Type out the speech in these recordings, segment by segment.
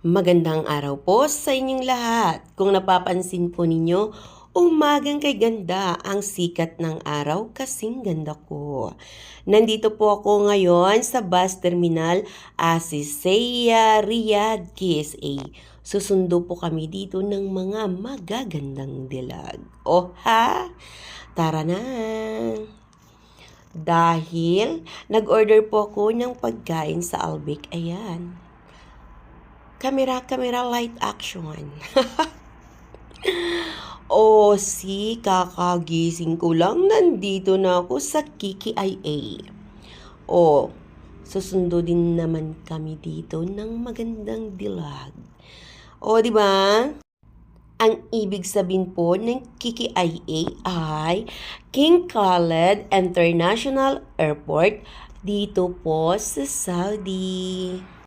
Magandang araw po sa inyong lahat. Kung napapansin po ninyo, umagang kay ganda ang sikat ng araw kasing ganda ko. Nandito po ako ngayon sa bus terminal Asiseya Riyadh KSA. Susundo po kami dito ng mga magagandang dilag. O ha? Tara na! Dahil nag-order po ako ng pagkain sa Albic. Ayan kamera-kamera light action. o si kakagising ko lang, nandito na ako sa Kiki IA. O, susundo din naman kami dito ng magandang dilag. O, di ba? Ang ibig sabihin po ng Kiki IA ay King Khaled International Airport dito po sa Saudi.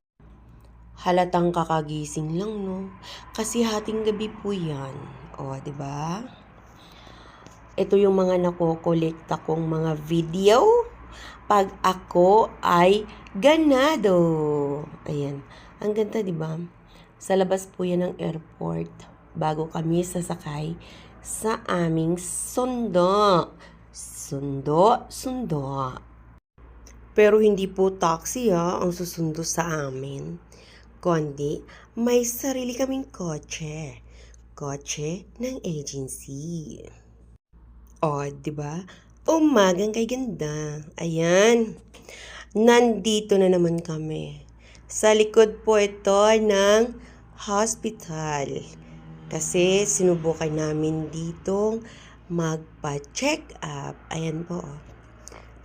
Halatang kakagising lang, no? Kasi hating gabi po yan. O, ba? Ito yung mga nakokolekta kong mga video pag ako ay ganado. Ayan. Ang ganda, di ba? Sa labas po yan ng airport bago kami sasakay sa aming sundo. Sundo, sundo. Pero hindi po taxi ha, ang susundo sa amin kundi may sarili kaming kotse. Kotse ng agency. O, di ba? Umagang kay ganda. Ayan. Nandito na naman kami. Sa likod po ito ng hospital. Kasi sinubukan namin ditong magpa-check up. Ayan po.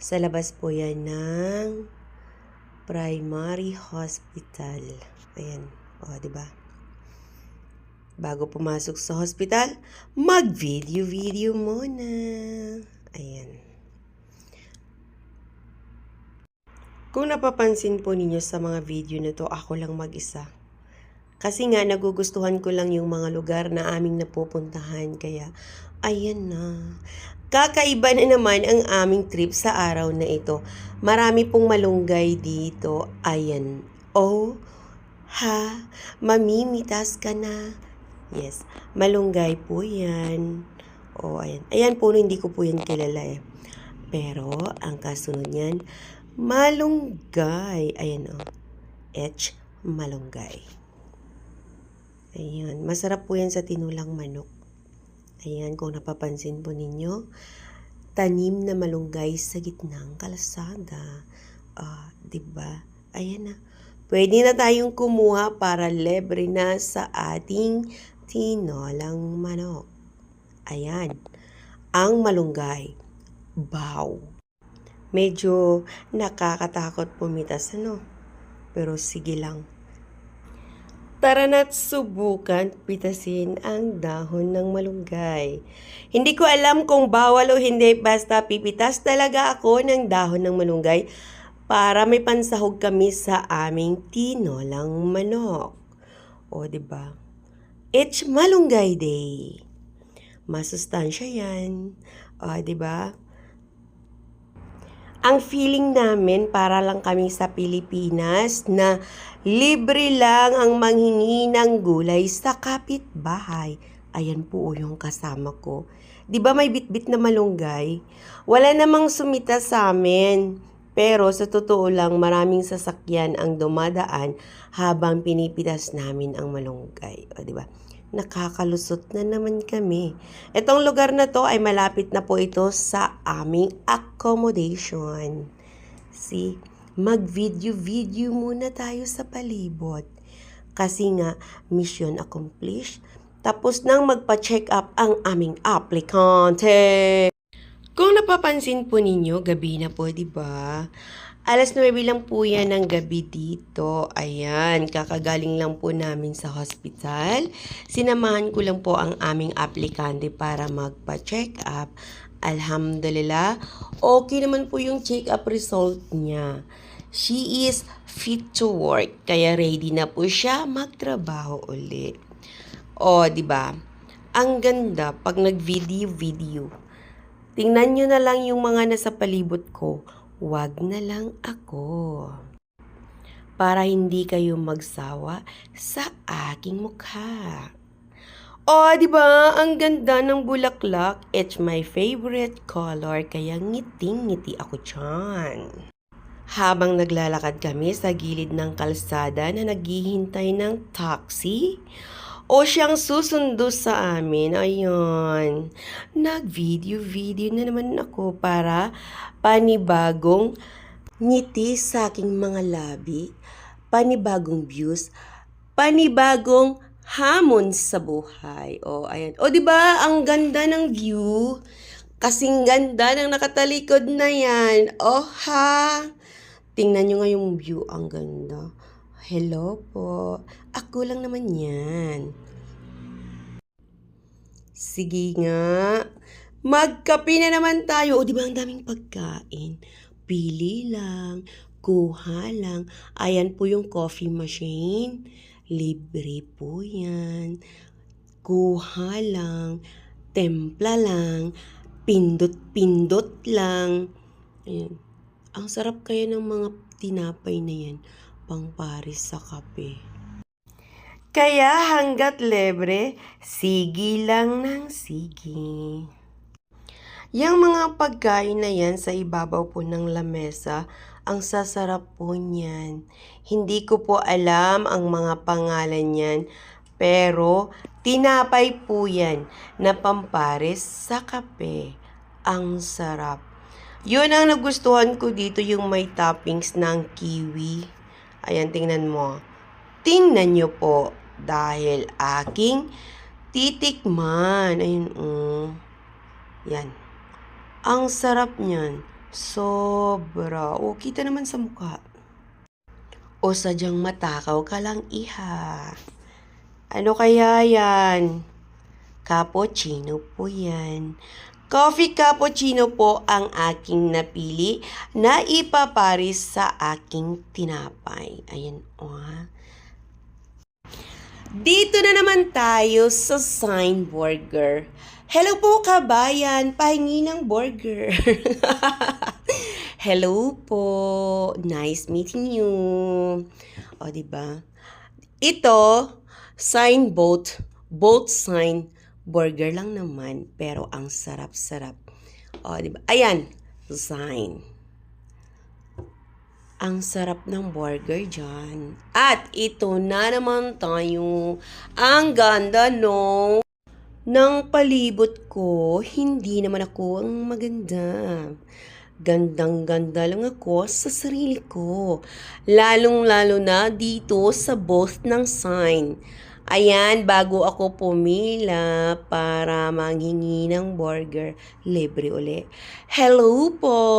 Sa labas po yan ng primary hospital. Ayan. O, di ba? Bago pumasok sa hospital, mag-video-video muna. Ayan. Kung napapansin po ninyo sa mga video na to, ako lang mag-isa. Kasi nga, nagugustuhan ko lang yung mga lugar na aming napupuntahan. Kaya, ayan na. Kakaiba na naman ang aming trip sa araw na ito. Marami pong malunggay dito. Ayan. Oh, Ha? Mamimitas ka na. Yes, malunggay po yan. Oh, ayan. Ayan po, hindi ko po yan kilala eh. Pero, ang kasunod niyan, malunggay. Ayan. Oh. H, malunggay. Ayan. Masarap po yan sa tinulang manok. Ayan, kung napapansin po ninyo, tanim na malunggay sa gitnang kalasada. Ah, uh, 'di ba? Ayan na. Pwede na tayong kumuha para lebre na sa ating tinolang manok. Ayan, ang malunggay. Bow. Medyo nakakatakot pumitas, ano? Pero sige lang. Tara na't subukan pitasin ang dahon ng malunggay. Hindi ko alam kung bawal o hindi, basta pipitas talaga ako ng dahon ng malunggay para may pansahog kami sa aming tinolang manok. O, ba? It's Malunggay Day. Masustansya yan. O, ba? Ang feeling namin para lang kami sa Pilipinas na libre lang ang manghingi ng gulay sa kapitbahay. Ayan po yung kasama ko. 'Di ba may bitbit na malunggay? Wala namang sumita sa amin. Pero sa totoo lang, maraming sasakyan ang dumadaan habang pinipitas namin ang malunggay. O, di ba? Nakakalusot na naman kami. Itong lugar na to ay malapit na po ito sa aming accommodation. See, mag-video-video muna tayo sa palibot. Kasi nga, mission accomplished. Tapos nang magpa-check up ang aming aplikante. Kung napapansin po ninyo, gabi na po, di ba? Alas 9 lang po yan ng gabi dito. Ayan, kakagaling lang po namin sa hospital. Sinamahan ko lang po ang aming aplikante para magpa-check up. Alhamdulillah, okay naman po yung check up result niya. She is fit to work, kaya ready na po siya magtrabaho uli. O, di ba? Ang ganda pag nag-video-video Tingnan nyo na lang yung mga nasa palibot ko. Wag na lang ako. para hindi kayo magsawa sa aking mukha. Oh, di ba? Ang ganda ng bulaklak. It's my favorite color, kaya ngiting-ngiti ako dyan. Habang naglalakad kami sa gilid ng kalsada na naghihintay ng taxi, o siyang susundo sa amin, ayun. Nag-video-video na naman ako para panibagong ngiti sa aking mga labi, panibagong views, panibagong hamon sa buhay. O, ayan. O, di ba Ang ganda ng view. Kasing ganda ng nakatalikod na yan. O, ha? Tingnan nyo nga view. Ang ganda. Hello po. Ako lang naman yan. Sige nga. Magkape na naman tayo. O, di ba ang daming pagkain? Pili lang. Kuha lang. Ayan po yung coffee machine. Libre po yan. Kuha lang. Templa lang. Pindot-pindot lang. Ayan. Ang sarap kaya ng mga tinapay na yan. Pang paris sa kape. Kaya hanggat lebre, sige lang ng sige. Yang mga pagkain na yan sa ibabaw po ng lamesa, ang sasarap po niyan. Hindi ko po alam ang mga pangalan niyan, pero tinapay po yan na pampares sa kape. Ang sarap. Yun ang nagustuhan ko dito, yung may toppings ng kiwi. Ayan, tingnan mo. Tingnan nyo po, dahil aking titikman. Ayun, mm. Yan. Ang sarap niyan. Sobra. O, kita naman sa mukha. O sadyang matakaw ka lang, iha. Ano kaya yan? Cappuccino po yan. Coffee cappuccino po ang aking napili na ipaparis sa aking tinapay. Ayan, o ha. Dito na naman tayo sa Sign Burger. Hello po kabayan, pahingi ng burger. Hello po, nice meeting you. O, di ba? Ito, sign boat, boat sign, burger lang naman, pero ang sarap-sarap. O, di ba? Ayan, sign. Ang sarap ng burger dyan. At ito na naman tayo. Ang ganda, no? Nang palibot ko, hindi naman ako ang maganda. Gandang-ganda lang ako sa sarili ko. Lalong-lalo na dito sa both ng sign. Ayan, bago ako pumila para manghingi ng burger, libre uli. Hello po!